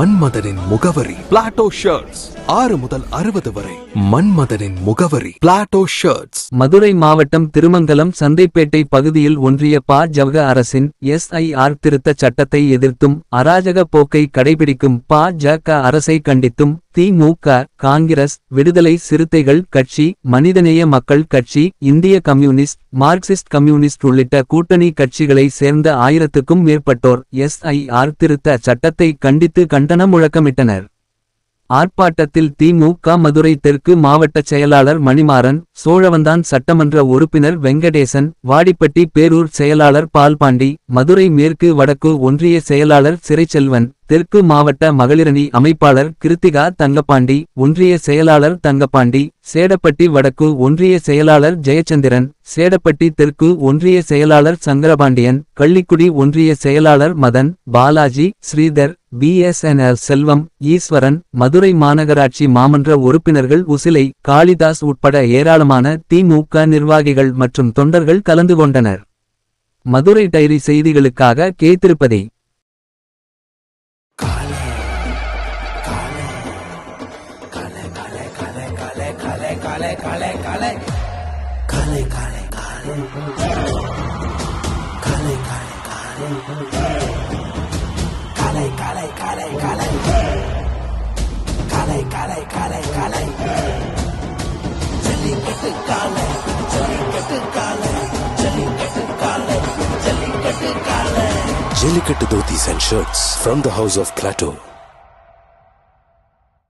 மன்மதனின் முகவரி Plato shirts ஆறு முதல் அறுபது வரை மன்மதனின் முகவரி பிளாட்டோ ஷர்ட்ஸ் மதுரை மாவட்டம் திருமங்கலம் சந்தைப்பேட்டை பகுதியில் ஒன்றிய பா. ஜவக அரசின் எஸ்ஐஆர் திருத்த சட்டத்தை எதிர்த்தும் அராஜக போக்கை கடைபிடிக்கும் பா. ஜ. க. அரசை கண்டித்தும் திமுக காங்கிரஸ் விடுதலை சிறுத்தைகள் கட்சி மனிதநேய மக்கள் கட்சி இந்திய கம்யூனிஸ்ட் மார்க்சிஸ்ட் கம்யூனிஸ்ட் உள்ளிட்ட கூட்டணி கட்சிகளை சேர்ந்த ஆயிரத்துக்கும் மேற்பட்டோர் எஸ்ஐஆர் திருத்த சட்டத்தை கண்டித்து கண்டனம் முழக்கமிட்டனர் ஆர்ப்பாட்டத்தில் திமுக மதுரை தெற்கு மாவட்ட செயலாளர் மணிமாறன் சோழவந்தான் சட்டமன்ற உறுப்பினர் வெங்கடேசன் வாடிப்பட்டி பேரூர் செயலாளர் பால்பாண்டி மதுரை மேற்கு வடக்கு ஒன்றிய செயலாளர் சிறைச்செல்வன் தெற்கு மாவட்ட மகளிரணி அமைப்பாளர் கிருத்திகா தங்கப்பாண்டி ஒன்றிய செயலாளர் தங்கப்பாண்டி சேடப்பட்டி வடக்கு ஒன்றிய செயலாளர் ஜெயச்சந்திரன் சேடப்பட்டி தெற்கு ஒன்றிய செயலாளர் சங்கரபாண்டியன் கள்ளிக்குடி ஒன்றிய செயலாளர் மதன் பாலாஜி ஸ்ரீதர் பிஎஸ்என்எல் செல்வம் ஈஸ்வரன் மதுரை மாநகராட்சி மாமன்ற உறுப்பினர்கள் உசிலை காளிதாஸ் உட்பட ஏராளமான திமுக நிர்வாகிகள் மற்றும் தொண்டர்கள் கலந்து கொண்டனர். மதுரை டைரி செய்திகளுக்காக काले काले काले काले। काले काले काले। काले काले काले। काले काले काले काले। काले काले काले काले। कट काले जली कट काले जली काले कट काले। Jellicut Dhotis and Shirts from the House of Plateau.